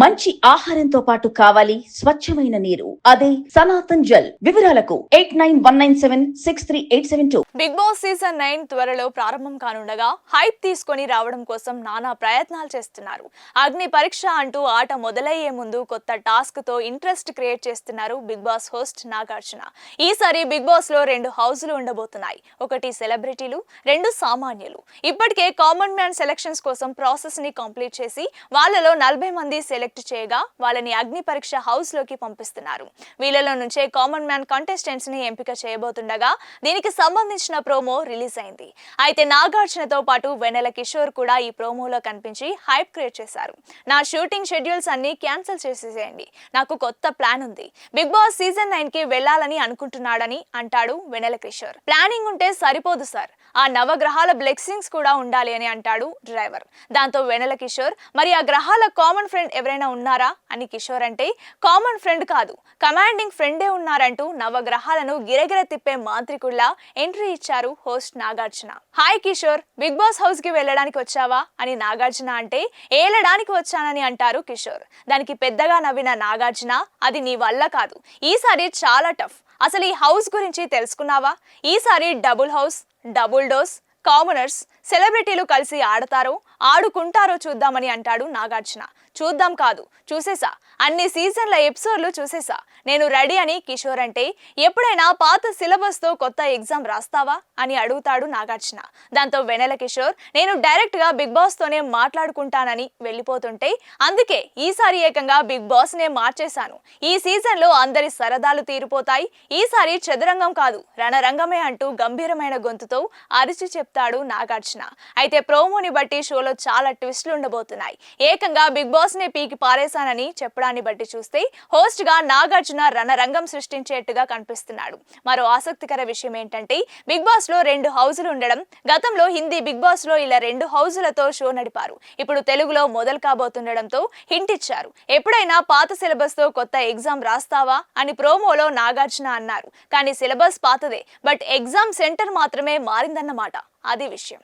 మంచి ఆహారంతో పాటు కావాలి స్వచ్ఛమైన నీరు. అదే సనాతన్ జల్. వివరాలకు eight nine one nine seven six three eight seven two. Big Boss season nine త్వరలో ప్రారంభం కానుండగా హైప్ తీసుకొని రావడం కోసం నానా ప్రయత్నాలు చేస్తున్నారు. అగ్ని పరీక్ష అంటూ ఆట మొదలయ్యే ముందు కొత్త టాస్క్తో ఇంట్రెస్ట్ క్రియేట్ చేస్తున్నారు బిగ్ బాస్ హోస్ట్ నాగార్జున. ఈసారి బిగ్ బాస్లో రెండు హౌజులు ఉండబోతున్నాయి. ఒకటి సెలబ్రిటీలు రెండు సామాన్యులు. ఇప్పటికే కామన్ మ్యాన్ సెలక్షన్స్ కోసం ప్రాసెస్ని కంప్లీట్ చేసి వాళ్ళలో నలభై మంది సెలెక్ట్ చేయగా వాళ్ళని అగ్ని పరీక్ష హౌస్లోకి పంపిస్తున్నారు. వీళ్ళలో నుంచే కామన్ మ్యాన్ కంటెస్టెంట్స్ని ఎంపిక చేయబోతుండగా దీనికి సంబంధించిన ప్రోమో రిలీజ్ అయింది. అయితే నాగార్జునతో పాటు వెన్నెల కిషోర్ కూడా ఈ ప్రోమోలో కనిపించి హైప్ క్రియేట్ చేశారు. నా షూటింగ్ షెడ్యూల్స్ అన్ని క్యాన్సిల్ చేసేసేయండి. నాకు కొత్త ప్లాన్ ఉంది. బిగ్ బాస్ సీజన్ నైన్కి వెళ్ళాలని అనుకుంటున్నాడని అంటాడు వెనెల కిషోర్. ప్లానింగ్ ఉంటే సరిపోదు సార్. ఆ నవగ్రహాల బ్లెక్సింగ్స్ కూడా ఉండాలి అని అంటాడు డ్రైవర్ దాంతో వెనెల కిషోర్ మరి ఆ గ్రహాల కామన్ ఫ్రెండ్ ఎవరైనా ఉన్నారా అని కిషోర్ అంటే కామన్ ఫ్రెండ్ కాదు. కమాండింగ్ ఫ్రెండే ఉన్నారంటూ నవగ్రహాలను గిరగిర తిప్పే మాంత్రికుల్లా ఎంట్రీ ఇచ్చారు host Nagarjuna. Hi Kishore Big Boss హౌస్కి వెళ్ళడానికి వచ్చావా? అని నాగార్జున అంటే ఏలడానికి వచ్చానని అంటారు కిషోర్. దానికి పెద్దగా నవ్విన నాగార్జున అది నీ వల్ల కాదు. ఈసారి చాలా టఫ్ అసలు ఈ హౌస్ గురించి తెలుసుకున్నావా? ఈసారి double house double dose commoners సెలబ్రిటీలు కలిసి ఆడతారో ఆడుకుంటారో చూద్దామని అంటాడు నాగార్జున. చూద్దాం కాదు చూసేసా. అన్ని సీజన్ల ఎపిసోడ్లు చూసేసా. నేను రెడీ అని కిషోర్ అంటే ఎప్పుడైనా పాత సిలబస్తో కొత్త ఎగ్జామ్ రాస్తావా అని అడుగుతాడు నాగార్జున. దాంతో వెనెల కిషోర్ నేను డైరెక్ట్గా బిగ్ బాస్ తోనే మాట్లాడుకుంటానని వెళ్ళిపోతుంటే అందుకే ఈసారి ఏకంగా బిగ్ బాస్ నే మార్చేశాను. ఈ సీజన్లో అందరి సరదాలు తీరిపోతాయి. ఈసారి చదరంగం కాదు రణరంగమే అంటూ గంభీరమైన గొంతుతో అరిచి చెప్తాడు నాగార్జున. అయితే ప్రోమోని బట్టి షోలో చాలా ట్విస్టులు ఉండబోతున్నాయి. ఏకంగా బిగ్ బాస్ నే పీకి పారేశానని చెప్పడాన్ని బట్టి చూస్తే హోస్ట్గా నాగార్జున రణరంగం సృష్టించేట్టుగా కనిపిస్తున్నాడు. మరో ఆసక్తికర విషయం ఏంటంటే బిగ్ బాస్లో రెండు హౌజులు ఉండడం గతంలో హిందీ బిగ్ బాస్లో ఇలా రెండు హౌజులతో షో నడిపారు. ఇప్పుడు తెలుగులో మొదలు కాబోతుండడంతో హింట్ ఇచ్చారు. ఎప్పుడైనా పాత సిలబస్తో కొత్త ఎగ్జామ్ రాస్తావా అని ప్రోమోలో నాగార్జున అన్నారు. కానీ సిలబస్ పాతదే బట్ ఎగ్జామ్ సెంటర్ మాత్రమే మారిందన్నమాట. అది విషయం.